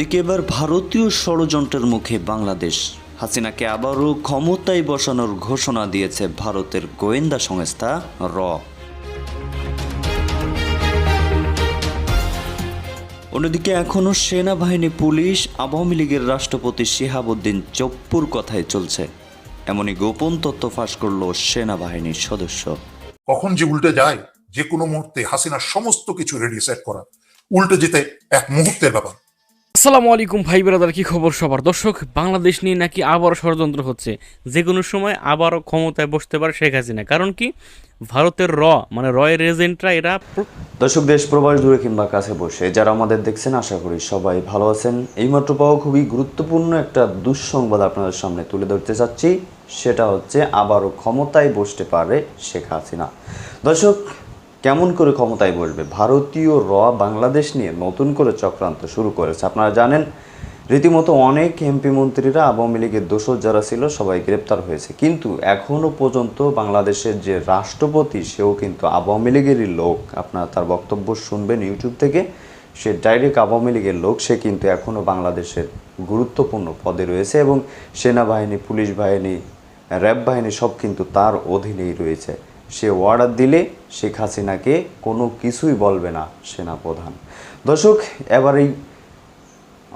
এদিকে এবার ভারতীয় ষড়যন্ত্রের মুখে বাংলাদেশ। হাসিনাকে আবারও ক্ষমতায় বসানোর ঘোষণা দিয়েছে ভারতের গোয়েন্দা সংস্থা র। অন্যদিকে এখনও সেনাবাহিনী, পুলিশ, আওয়ামী লীগের রাষ্ট্রপতি শিহাবুদ্দিন চপ্পুর কথায় চলছে। এমনই গোপন তথ্য ফাঁস করল সেনাবাহিনীর সদস্য। কখন যে উল্টে যায়, যে কোনো মুহূর্তে হাসিনার সমস্ত কিছু রেডি সেট করা। উল্টে যেতে এক মুহূর্তের ব্যাপার। আসসালামু আলাইকুম ভাই ব্রাদার, কি খবর সবার? দর্শক, বাংলাদেশ নিয়ে নাকি আবারও ষড়যন্ত্র হচ্ছে। যে কোনো সময় আবারও ক্ষমতায় বসতে পারে শেখ হাসিনা। কারণ কি? ভারতের র মানে রয়ের এজেন্টরা এরা দর্শক, দেশ প্রবাস দূরে কিংবা কাছে বসে। যারা আমাদের দেখছেন, আশা করি সবাই ভালো আছেন। এইমাত্র পাওয়া খুবই গুরুত্বপূর্ণ একটা দুঃসংবাদ আপনাদের সামনে তুলে ধরতে চাচ্ছি। সেটা হচ্ছে, আবারও ক্ষমতায় বসতে পারে শেখ হাসিনা। দর্শক কেমন করে ক্ষমতায় বসবে? ভারতীয় র বাংলাদেশ নিয়ে নতুন করে চক্রান্ত শুরু করেছে। আপনারা জানেন, রীতিমতো অনেক এমপি মন্ত্রীরা আওয়ামী লীগের দোষর যারা ছিল, সবাই গ্রেপ্তার হয়েছে। কিন্তু এখনও পর্যন্ত বাংলাদেশের যে রাষ্ট্রপতি, সেও কিন্তু আওয়ামী লীগেরই লোক। আপনারা তার বক্তব্য শুনবেন ইউটিউব থেকে। সে ডাইরেক্ট আওয়ামী লীগের লোক। সে কিন্তু এখনও বাংলাদেশের গুরুত্বপূর্ণ পদে রয়েছে এবং সেনাবাহিনী, পুলিশ বাহিনী, র্যাব বাহিনী সব কিন্তু তার অধীনেই রয়েছে। সে অর্ডার দিলে শেখ হাসিনাকে কোনো কিছুই বলবে না সেনাপ্রধান। দর্শক, এবার এই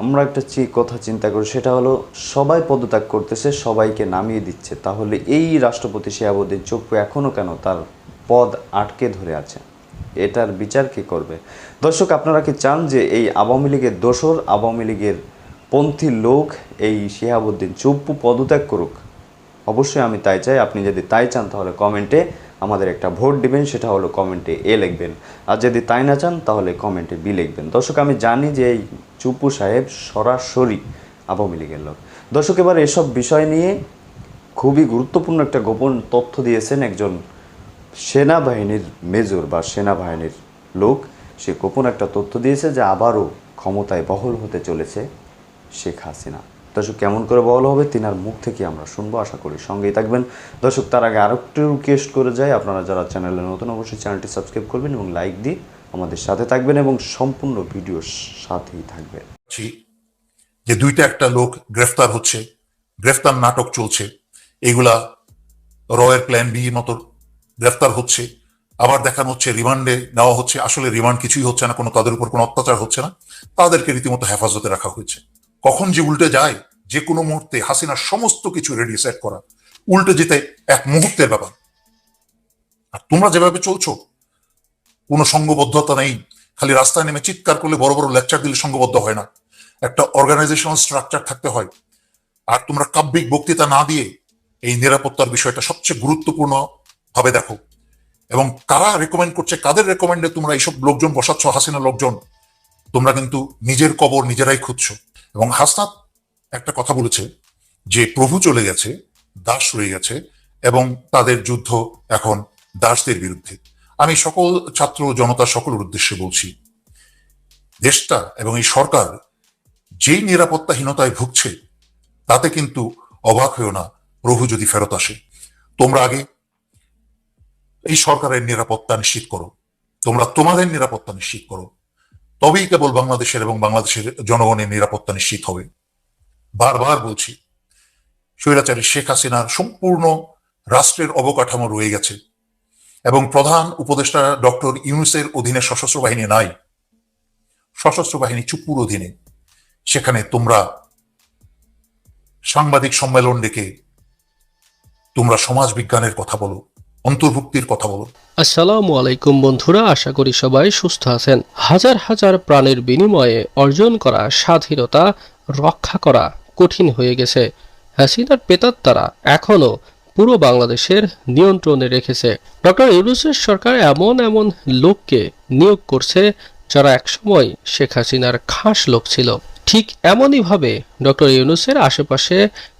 আমরা একটা কথা চিন্তা করি, সেটা হলো সবাই পদত্যাগ করতেছে, সবাইকে নামিয়ে দিচ্ছে। তাহলে এই রাষ্ট্রপতি শিয়াবুদ্দিন চপ্পু এখনও কেন তার পদ আটকে ধরে আছে? এটার বিচার কে করবে? দর্শক, আপনারা কি চান যে এই আওয়ামী লীগের দোসর, আওয়ামী লীগের পন্থী লোক এই শিহাবুদ্দিন চপ্পু পদত্যাগ করুক? অবশ্যই আমি তাই চাই, আপনি যদি তাই চান তাহলে কমেন্টে আমাদের একটা ভোট দিবেন, সেটা হলো কমেন্টে এ লিখবেন। আর যদি তাই না চান, তাহলে কমেন্টে বি লিখবেন। দর্শক, আমি জানি যে এই চুপু সাহেব সরাসরি আওয়ামী লীগের লোক। দর্শক, এবার এসব বিষয় নিয়ে খুবই গুরুত্বপূর্ণ একটা গোপন তথ্য দিয়েছেন একজন সেনাবাহিনীর মেজর বা সেনাবাহিনীর লোক। সে গোপন একটা তথ্য দিয়েছে যে আবারও ক্ষমতায় বহল হতে চলেছে শেখ হাসিনা। দর্শক, কেমন করে বহল হবে তিনার মুখ থেকে আমরা শুনব, আশা করি সঙ্গেই থাকবেন। দর্শক, তার আগে আরও একটু রিকোয়েস্ট করে যাই, আপনারা যারা চ্যানেলে নতুন অবশ্যই চ্যানেলটি সাবস্ক্রাইব করবেন এবং লাইক দিয়ে আমাদের সাথে থাকবেন এবং সম্পূর্ণ ভিডিওর সাথেই থাকবেন। যে দুইটা একটা লোক গ্রেফতার হচ্ছে, গ্রেফতার নাটক চলছে, এগুলা রয়ের প্ল্যান বি মতো গ্রেফতার হচ্ছে, আবার দেখানো হচ্ছে রিমান্ডে নেওয়া হচ্ছে, আসলে রিমান্ড কিছুই হচ্ছে না, কোনো তাদের উপর কোনো অত্যাচার হচ্ছে না, তাদেরকে রীতিমতো হেফাজতে রাখা হয়েছে। কখন যে উল্টে যায়, যে কোনো মুহূর্তে হাসিনার সমস্ত কিছু রেডি সেট করা। উল্টে যেতে এক মুহূর্তের ব্যাপার। আর তোমরা যেভাবে চলছো, কোনো সঙ্গবদ্ধতা নেই। খালি রাস্তায় নেমে চিৎকার করলে বড় বড় লেকচার দিলে সঙ্গবদ্ধ হয় না। একটা অর্গানাইজেশনাল স্ট্রাকচার থাকতে হয়। আর তোমরা কাব্যিক বক্তৃতা না দিয়ে এই নিরাপত্তার বিষয়টা সবচেয়ে গুরুত্বপূর্ণ ভাবে দেখো। এবং কারা রেকমেন্ড করছে, কাদের রেকমেন্ডে তোমরা এইসব লোকজন বসাচ্ছ হাসিনা লোকজন, তোমরা কিন্তু নিজের কবর নিজেরাই খুঁজছো। এবং হাসনাত একটা কথা বলেছে যে প্রভু চলে গেছে, দাস রয়ে গেছে এবং তাদের যুদ্ধ এখন দাসদের বিরুদ্ধে। আমি সকল ছাত্র জনতা সকলের উদ্দেশ্যে বলছি, দেশটা এবং এই সরকার যেই নিরাপত্তাহীনতায় ভুগছে, তাতে কিন্তু অবাক হয়েও না, প্রভু যদি ফেরত আসে। তোমরা আগে এই সরকারের নিরাপত্তা নিশ্চিত করো, তোমরা তোমাদের নিরাপত্তা নিশ্চিত করো। তবেই কেবল বাংলাদেশের এবং বাংলাদেশের জনগণের নিরাপত্তা নিশ্চিত হবে। বারবার বলছি, স্বৈরাচারী শেখ হাসিনার সম্পূর্ণ রাষ্ট্রের অবকাঠামো রয়ে গেছে এবং প্রধান উপদেষ্টা ডক্টর ইউনুসের অধীনে সশস্ত্র বাহিনী নাই। সশস্ত্র বাহিনী চুপুর অধীনে। সেখানে তোমরা সাংবাদিক সম্মেলন ডেকে তোমরা সমাজ বিজ্ঞানের কথা বলো অন্তর্ভুক্তির কথা বলো আসসালামু আলাইকুম বন্ধুরা, আশা করি সবাই সুস্থ আছেন। হাজার হাজার প্রাণের বিনিময়ে অর্জন করা, স্বাধীনতা রক্ষা করা কঠিন হয়ে গেছে। হাসিনার পেতাত্তারা এখনও পুরো বাংলাদেশের নিয়ন্ত্রণে রেখেছে। ডক্টর ইউনুসের সরকার এমন এমন লোককে নিয়োগ করছে যারা একসময় শেখ হাসিনার খাস লোক ছিল। ঠিক এমনইভাবে ডক্টর ইউনুসের আশেপাশে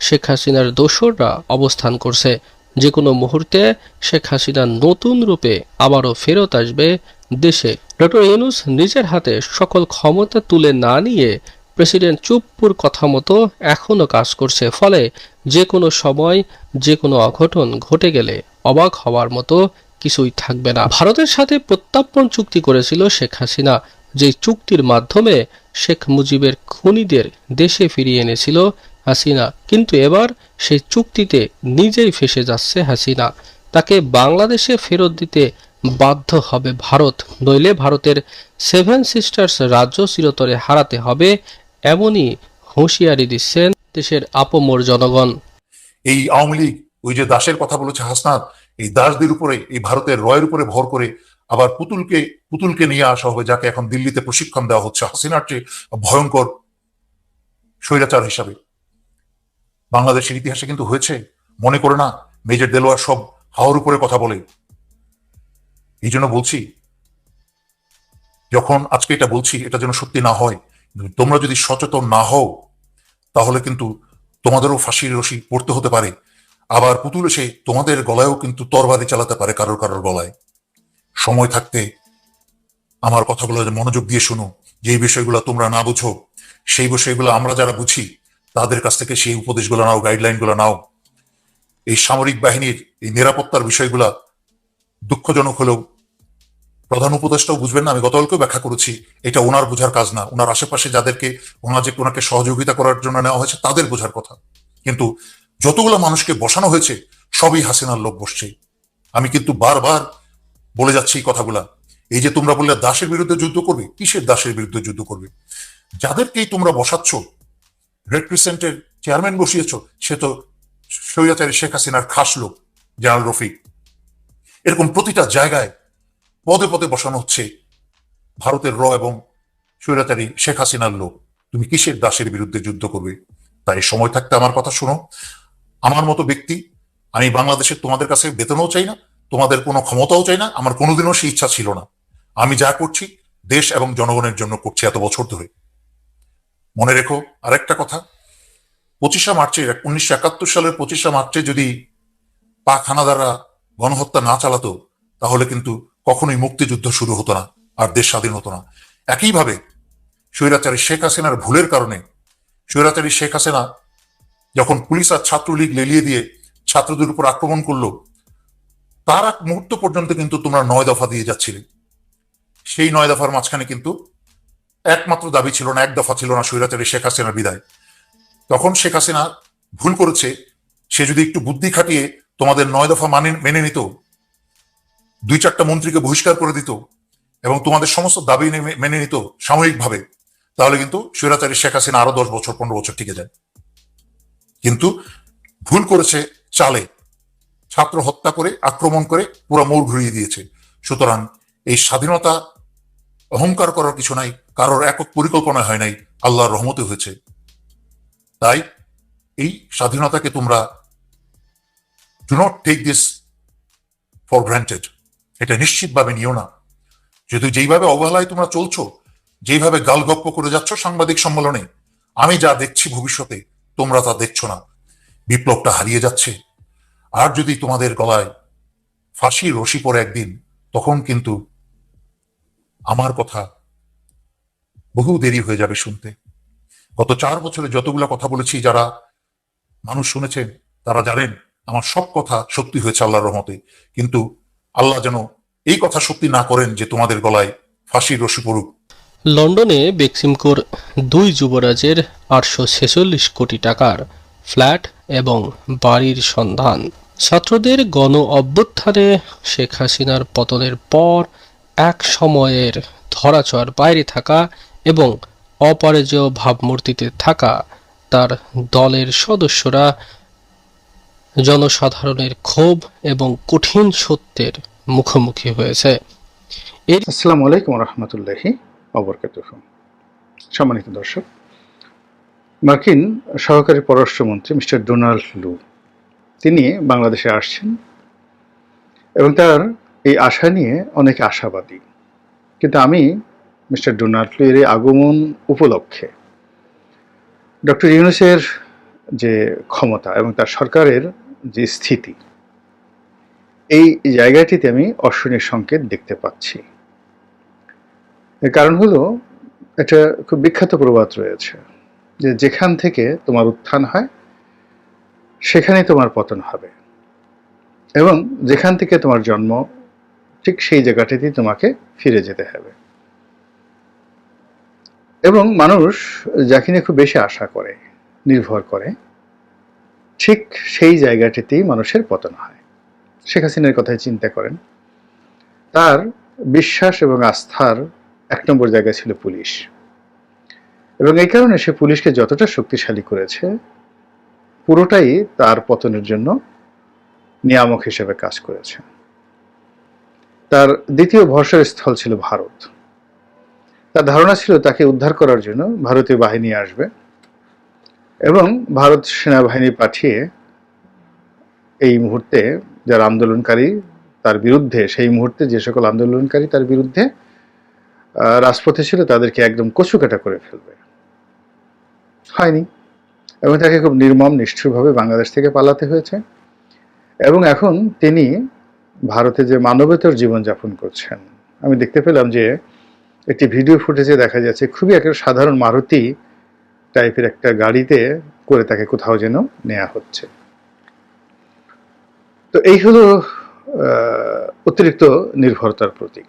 শেখ হাসিনার দোসররা অবস্থান করছে। যে কোনো মুহূর্তে শেখ হাসিনা নতুন রূপে আবারও ফেরত আসবে দেশে। ডক্টর ইউনুস নিজের হাতে সকল ক্ষমতা তুলে না নিয়ে প্রেসিডেন্ট চুপ্পুর কথা মতো এখনও কাজ করছে। ফলে যে কোনো সময় যে কোনো অঘটন ঘটে গেলে অবাক হওয়ার মতো কিছুই থাকবে না। ভারতের সাথে প্রত্যার্পণ চুক্তি করেছিল শেখ হাসিনা যে চুক্তির মাধ্যমে শেখ মুজিবের খুনিদের দেশে ফিরিয়ে এনেছিল হাসিনা। কিন্তু এবার সেই চুক্তিতে নিজেই ফেসে যাচ্ছে হাসিনা। তাকে বাংলাদেশে ফেরত দিতে বাধ্য হবে ভারত। নইলে ভারতের সেভেন সিস্টার্স রাজ্য চিরতরে হারাতে হবে এমনই হুঁশিয়ারি দিচ্ছেন দেশের আপমর জনগণ। এই আওয়ামী লীগ, ওই যে দাসের কথা বলেছে হাসনাত, এই দাসদের উপরে, এই ভারতের রয়ের উপরে ভর করে আবার পুতুলকে পুতুলকে নিয়ে আসা হবে, যাকে এখন দিল্লিতে প্রশিক্ষণ দেওয়া হচ্ছে হাসিনার চেয়ে ভয়ঙ্কর স্বৈরাচার হিসাবে। বাংলাদেশের ইতিহাসে কিন্তু হয়েছে, মনে করে না, মেজর দেলোয়ার সব হাওয়ার উপরে কথা বলে। এই জন্য বলছি, যখন আজকে এটা বলছি, এটা যেন সত্যি না হয় তোমরা যদি সচেতন না হও, তাহলে কিন্তু তোমাদেরও ফাঁসির রশি পড়তে হতে পারে। আবার পুতুল এসে তোমাদের গলায়ও কিন্তু তরবারি চালাতে পারে কারোর কারোর গলায়। সময় থাকতে আমার কথাগুলো মনোযোগ দিয়ে শোনো, যেই বিষয়গুলো তোমরা না বুঝো, সেই বিষয়গুলো আমরা যারা বুঝি তাদের কাছ থেকে সেই উপদেশগুলো নাও গাইডলাইনগুলো নাও। এই সামরিক বাহিনীর এই নিরাপত্তার বিষয়গুলা দুঃখজনক হলেও প্রধান উপদেষ্টাও বুঝবেন না, আমি গতকালকেও ব্যাখ্যা করেছি, এটা ওনার বোঝার কাজ না। ওনার আশেপাশে যাদেরকে, ওনার যে ওনাকে সহযোগিতা করার জন্য নেওয়া হয়েছে, তাদের বোঝার কথা। কিন্তু যতগুলো মানুষকে বসানো হয়েছে, সবই হাসিনার লোক বসছে। আমি কিন্তু বারবার বলে যাচ্ছি এই কথাগুলা। এই যে তোমরা বললে দাসের বিরুদ্ধে যুদ্ধ করবে, কিসের দাসের বিরুদ্ধে যুদ্ধ করবে? যাদেরকেই তোমরা বসাচ্ছ রেড ক্রিসেন্টের চেয়ারম্যান বসিয়েছ, সে তো সৈয়াচারী শেখ হাসিনার খাস লোক জেনারেল রফিক। এরকম প্রতিটা জায়গায় পদে পদে বসানো হচ্ছে ভারতের র এবং স্বৈরাচারী শেখ হাসিনার লোক। তুমি কিসের দাসের বিরুদ্ধে যুদ্ধ করবে? তাই সময় থাকতে আমার কথা শোনো। আমার মতো ব্যক্তি, আমি বাংলাদেশের তোমাদের কাছে বেতনও চাই না, তোমাদের কোনো ক্ষমতাও চাই না, আমার কোনোদিনও সেই ইচ্ছা ছিল না। আমি যা করছি, দেশ এবং জনগণের জন্য করছি এত বছর ধরে। মনে রেখো, আরেকটা কথা। পঁচিশে মার্চে, উনিশশো একাত্তর সালের পঁচিশে মার্চে যদি পাক হানাদাররা গণহত্যা না চালাতো, তাহলে কিন্তু কখনোই মুক্তিযুদ্ধ শুরু হতো না আর দেশ স্বাধীন হতো না। একইভাবে স্বৈরাচারী শেখ হাসিনার ভুলের কারণে স্বৈরাচারী শেখ হাসিনা যখন পুলিশ আর ছাত্রলীগ লেলিয়ে দিয়ে ছাত্রদের উপর আক্রমণ করল, তার এক মুহূর্ত পর্যন্ত কিন্তু তোমরা নয় দফা দিয়ে যাচ্ছিলে। সেই নয় দফার মাঝখানে কিন্তু একমাত্র দাবি ছিল না, এক দফা ছিল না স্বৈরাচারী শেখ হাসিনার বিদায়। তখন শেখ হাসিনা ভুল করেছে, সে যদি একটু বুদ্ধি খাটিয়ে তোমাদের নয় দফা মানে মেনে নিত, দুই চারটা মন্ত্রীকে বহিষ্কার করে দিত এবং তোমাদের সমস্ত দাবি মেনে নিত সাময়িকভাবে, তাহলে কিন্তু স্বৈরাচারী শেখ হাসিনা আরও দশ বছর, পনেরো বছর টিকে যায়। কিন্তু ভুল করেছে চালে। ছাত্র হত্যা করে, আক্রমণ করে পুরো মোড় ঘুরিয়ে দিয়েছে। সুতরাং এই স্বাধীনতা অহংকার করার কিছু নাই, কারোর একক পরিকল্পনা হয় নাই, আল্লাহর রহমতে হয়েছে। তাই এই স্বাধীনতাকে তোমরা do not take this for granted এটা নিশ্চিতভাবে নিও না। যেহেতু যেইভাবে অবহেলায় তোমরা চলছো, যেইভাবে গালগপ্প করে যাচ্ছ সাংবাদিক সম্মেলনে, আমি যা দেখছি ভবিষ্যতে, তোমরা তা দেখছ না। বিপ্লবটা হারিয়ে যাচ্ছে। আর যদি তোমাদের গলায় ফাঁসি রশি পড়ে একদিন, তখন কিন্তু আমার কথা বহু দেরি হয়ে যাবে শুনতে। গত চার বছরে যতগুলো কথা বলেছি, যারা মানুষ শুনেছেন, তারা জানেন, আমার সব কথা সত্যি হয়েছে আল্লাহর রহমতে। কিন্তু আল্লাহ যেন এই কথা সত্যি না করেন যে তোমাদের গলায় ফাঁসির রশি পড়ুক। লন্ডনে বেক্সিমকোর দুই যুবরাজের আটশো ছেচল্লিশ কোটি টাকার ফ্ল্যাট এবং বাড়ির সন্ধান। ছাত্রদের গণ অভ্যুত্থানে শেখ হাসিনার পতনের পর এক সময়ের ধরাছোঁয়ার বাইরে থাকা এবং অপরাজেয় ভাবমূর্তিতে থাকা তার দলের সদস্যরা জনসাধারণের ক্ষোভ এবং কঠিন সত্যের মুখোমুখি হয়েছে। আসসালামু আলাইকুম রহমতুল্লাহি অবরকাত সম্মানিত দর্শক, মার্কিন সহকারী পররাষ্ট্রমন্ত্রী মিস্টার ডোনাল্ড লু, তিনি বাংলাদেশে আসছেন এবং তার এই আশা নিয়ে অনেকে আশাবাদী। কিন্তু আমি মিস্টার ডোনাল্ড লু এই আগমন উপলক্ষে ডক্টর ইউনুসের যে ক্ষমতা এবং তার সরকারের যে স্থিতি, এই জায়গাটিতে আমি অশ্বনীর সংকেত দেখতে পাচ্ছি। এর কারণ হলো একটা খুব বিখ্যাত প্রবাদ রয়েছে যে যেখান থেকে তোমার উত্থান হয় সেখানে তোমার পতন হবে এবং যেখান থেকে তোমার জন্ম ঠিক সেই জায়গাটিতেই তোমাকে ফিরে যেতে হবে। এবং মানুষ যাকে খুব বেশি আশা করে, নির্ভর করে, ঠিক সেই জায়গাটিতেই মানুষের পতন হয়। শেখ হাসিনার কথাই চিন্তা করেন, তার বিশ্বাস এবং আস্থার এক নম্বর জায়গায় ছিল পুলিশ। এবং এই কারণে সে পুলিশকে যতটা শক্তিশালী করেছে, পুরোটাই তার পতনের জন্য নিয়ামক হিসেবে কাজ করেছে। তার দ্বিতীয় ভরসার স্থল ছিল ভারত। তার ধারণা ছিল তাকে উদ্ধার করার জন্য ভারতীয় বাহিনী আসবে এবং ভারত সেনাবাহিনী পাঠিয়ে এই মুহূর্তে যারা আন্দোলনকারী তার বিরুদ্ধে, সেই মুহূর্তে যে সকল আন্দোলনকারী তার বিরুদ্ধে রাজপথে ছিল, তাদেরকে একদম কচুকাটা করে ফেলবে। হয়নি। এবং তাকে খুব নির্মম, নিষ্ঠুরভাবে বাংলাদেশ থেকে পালাতে হয়েছে। এবং এখন তিনি ভারতে যে মানবেতর জীবনযাপন করছেন, আমি দেখতে পেলাম যে একটি ভিডিও ফুটেজে দেখা যাচ্ছে খুবই একটা সাধারণ মারুতি টাইপের একটা গাড়িতে করে তাকে কোথাও যেন নেওয়া হচ্ছে। তো এই হলো অতিরিক্ত নির্ভরতার প্রতীক।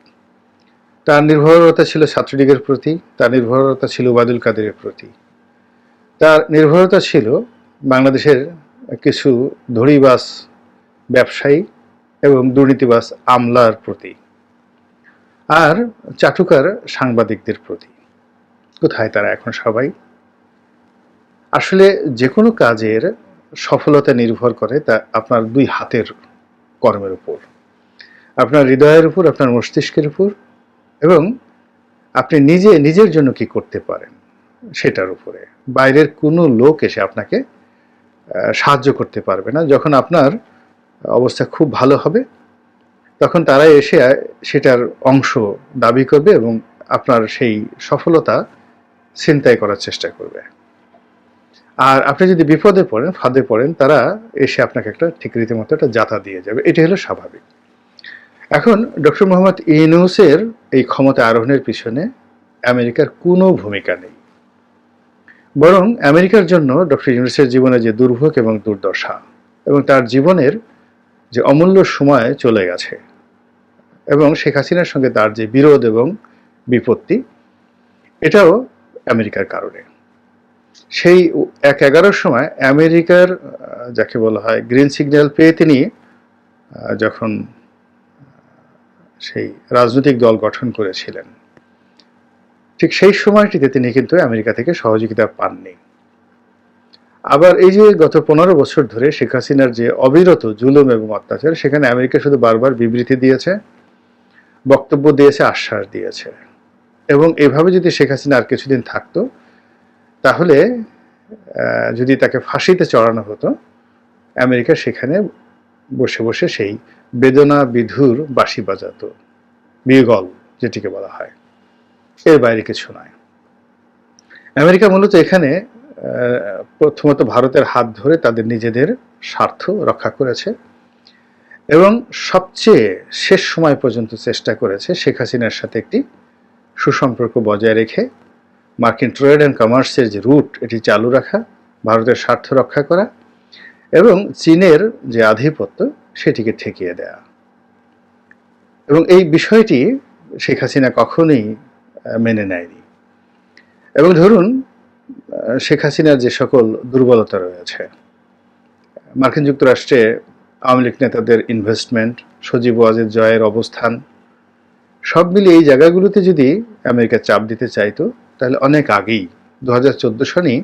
তার নির্ভরতা ছিল ছাত্রলীগের প্রতি তার নির্ভরতা ছিল ওবায়দুল কাদেরের প্রতি তার নির্ভরতা ছিল বাংলাদেশের কিছু ধড়িবাস ব্যবসায়ী এবং দুর্নীতিবাস আমলার প্রতি আর চাটুকার সাংবাদিকদের প্রতি। কোথায় তারা এখন সবাই? আসলে যে কোনো কাজের সফলতা নির্ভর করে তা আপনার দুই হাতের কর্মের উপর। আপনার হৃদয়ের উপর, আপনার মস্তিষ্কের উপর এবং আপনি নিজে, নিজের জন্য কি করতে পারেন সেটার উপরে। বাইরের কোনো লোক এসে আপনাকে সাহায্য করতে পারবে না। যখন আপনার অবস্থা খুব ভালো হবে। তখন তারা এসে সেটার অংশ দাবি করবে এবং আপনার সেই সফলতা ছিনতাই করার চেষ্টা করবে। আর আপনি যদি বিপদে পড়েন, ফাঁদে পড়েন, তারা এসে আপনাকে একটা ঠিক রীতিমতো একটা যাতা দিয়ে যাবে। এটি হলো স্বাভাবিক। এখন ডক্টর মোহাম্মদ ইউনুসের এই ক্ষমতা আরোহণের পিছনে আমেরিকার কোনো ভূমিকা নেই। বরং আমেরিকার জন্য ডক্টর ইউনুসের জীবনে যে দুর্ভোগ এবং দুর্দশা এবং তার জীবনের যে অমূল্য সময় চলে গেছে। এবং শেখ হাসিনার সঙ্গে তার যে বিরোধ এবং বিপত্তি, এটাও আমেরিকার কারণে। সেই এক এগারোর সময় আমেরিকার যাকে বলা হয় গ্রিন সিগন্যাল পেয়ে তিনি যখন সেই রাজনৈতিক দল গঠন করেছিলেন। ঠিক সেই সময়টিতে তিনি কিন্তু আমেরিকা থেকে সহযোগিতা পাননি। আবার এই যে গত পনেরো বছর ধরে শেখ হাসিনার যে অবিরত জুলুম এবং অত্যাচার, সেখানে আমেরিকা শুধু বারবার বিবৃতি দিয়েছে, বক্তব্য দিয়েছে, আশ্বাস দিয়েছে। এবং এভাবে যদি শেখ হাসিনা আর কিছুদিন থাকতো, তাহলে যদি তাকে ফাঁসিতে চড়ানো হতো, আমেরিকা সেখানে বসে বসে সেই বেদনা বিধুর বাঁশি বাজাত। বিগল, যেটিকে বলা হয়। এর বাইরে কিছু নয়। আমেরিকা মূলত এখানে প্রথমত ভারতের হাত ধরে তাদের নিজেদের স্বার্থ রক্ষা করেছে এবং সবচেয়ে শেষ সময় পর্যন্ত চেষ্টা করেছে শেখ হাসিনার সাথে একটি সুসম্পর্ক বজায় রেখে মার্কিন ট্রেড অ্যান্ড কমার্সের যে রুট, এটি চালু রাখা, ভারতের স্বার্থ রক্ষা করা এবং চীনের যে আধিপত্য, সেটিকে ঠেকিয়ে দেয়া। এবং এই বিষয়টি শেখ হাসিনা কখনোই মেনে নেয়নি। এবং ধরুন শেখ হাসিনার যে সকল দুর্বলতা রয়েছে, মার্কিন যুক্তরাষ্ট্রে আওয়ামী লীগ নেতাদের ইনভেস্টমেন্ট সজীব ওয়াজেদ জয়ের অবস্থান, সব মিলিয়ে এই জায়গাগুলোতে যদি আমেরিকা চাপ দিতে চাইতো, তাহলে অনেক আগেই, দু হাজার চোদ্দ সনেই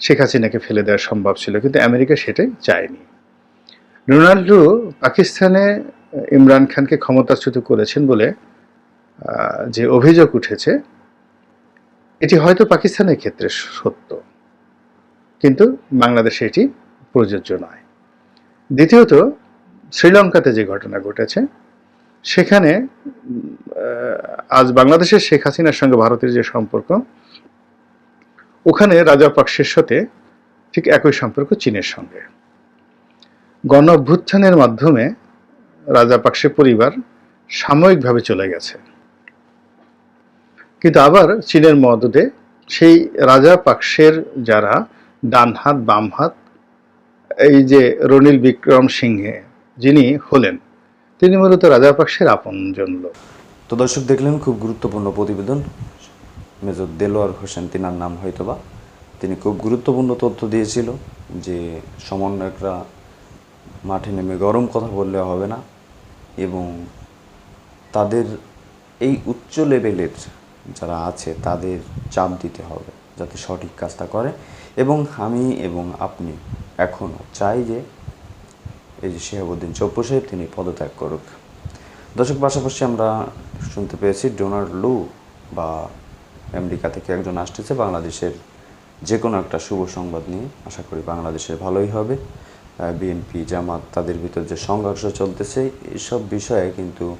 শেখ হাসিনাকে ফেলে দেওয়া সম্ভব ছিল, কিন্তু আমেরিকা সেটাই চায়নি। ডোনাল্ডো পাকিস্তানে ইমরান খানকে ক্ষমতাচ্যুত করেছেন বলে যে অভিযোগ উঠেছে এটি হয়তো পাকিস্তানের ক্ষেত্রে সত্য, কিন্তু বাংলাদেশে এটি প্রযোজ্য নয়। দ্বিতীয়ত, শ্রীলঙ্কাতে যে ঘটনা ঘটেছে, সেখানে আজ বাংলাদেশের শেখ হাসিনার সঙ্গে ভারতের যে সম্পর্ক, ওখানে রাজাপাকসের সাথে ঠিক একই সম্পর্ক চীনের সঙ্গে। গণ অভ্যুত্থানের মাধ্যমে রাজাপাকসে পরিবার সাময়িকভাবে চলে গেছে। কিন্তু আবার চীনের মদদে সেই রাজা পাকসের যারা ডান হাত বাম হাত এই যে রনিল বিক্রম সিংহে যিনি হলেন, তিনি মূলত রাজা পাকসের আপনজন লোক। তো দর্শক দেখলেন, খুব গুরুত্বপূর্ণ প্রতিবেদন। মেজর দেলোয়ার হোসেন, তিনার নাম হয়তোবা। তিনি খুব গুরুত্বপূর্ণ তথ্য দিয়েছিল যে সমন্বয়করা মাঠে নেমে গরম কথা বললে হবে না এবং তাদের এই উচ্চ লেভেলের যারা আছে তাদের চাপ দিতে হবে যাতে সঠিক কাজটা করে। এবং আমি এবং আপনি এখনও চাই যে এই যে শেহাবুদ্দিন চপ্পু সাহেব, তিনি পদত্যাগ করুক। দর্শক, পাশাপাশি আমরা শুনতে পেয়েছি ডোনাল্ড লু বা আমেরিকা থেকে একজন আসতেছে বাংলাদেশের যে কোনো একটা শুভ সংবাদ নিয়ে। আশা করি বাংলাদেশের ভালোই হবে। বিএনপি, জামাত, তাদের ভিতর যে সংঘর্ষ চলতেছে এইসব বিষয়ে কিন্তু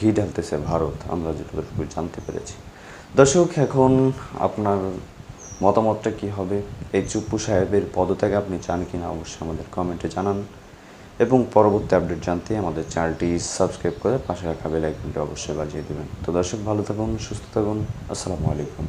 ঘি ঢালতেছে ভারত। আমরা যেটুকু জানতে পেরেছি। দর্শক, এখন আপনার মতামতটা কি হবে? এই চুপ্পু সাহেবের পদত্যাগ আপনি চান কি না অবশ্যই আমাদের কমেন্টে জানান। এবং পরবর্তী আপডেট জানতে আমাদের চ্যানেলটি সাবস্ক্রাইব করে পাশে রাখা বেল আইকনটি অবশ্যই বাজিয়ে দেবেন। তো দর্শক, ভালো থাকুন, সুস্থ থাকুন। আসসালামু আলাইকুম।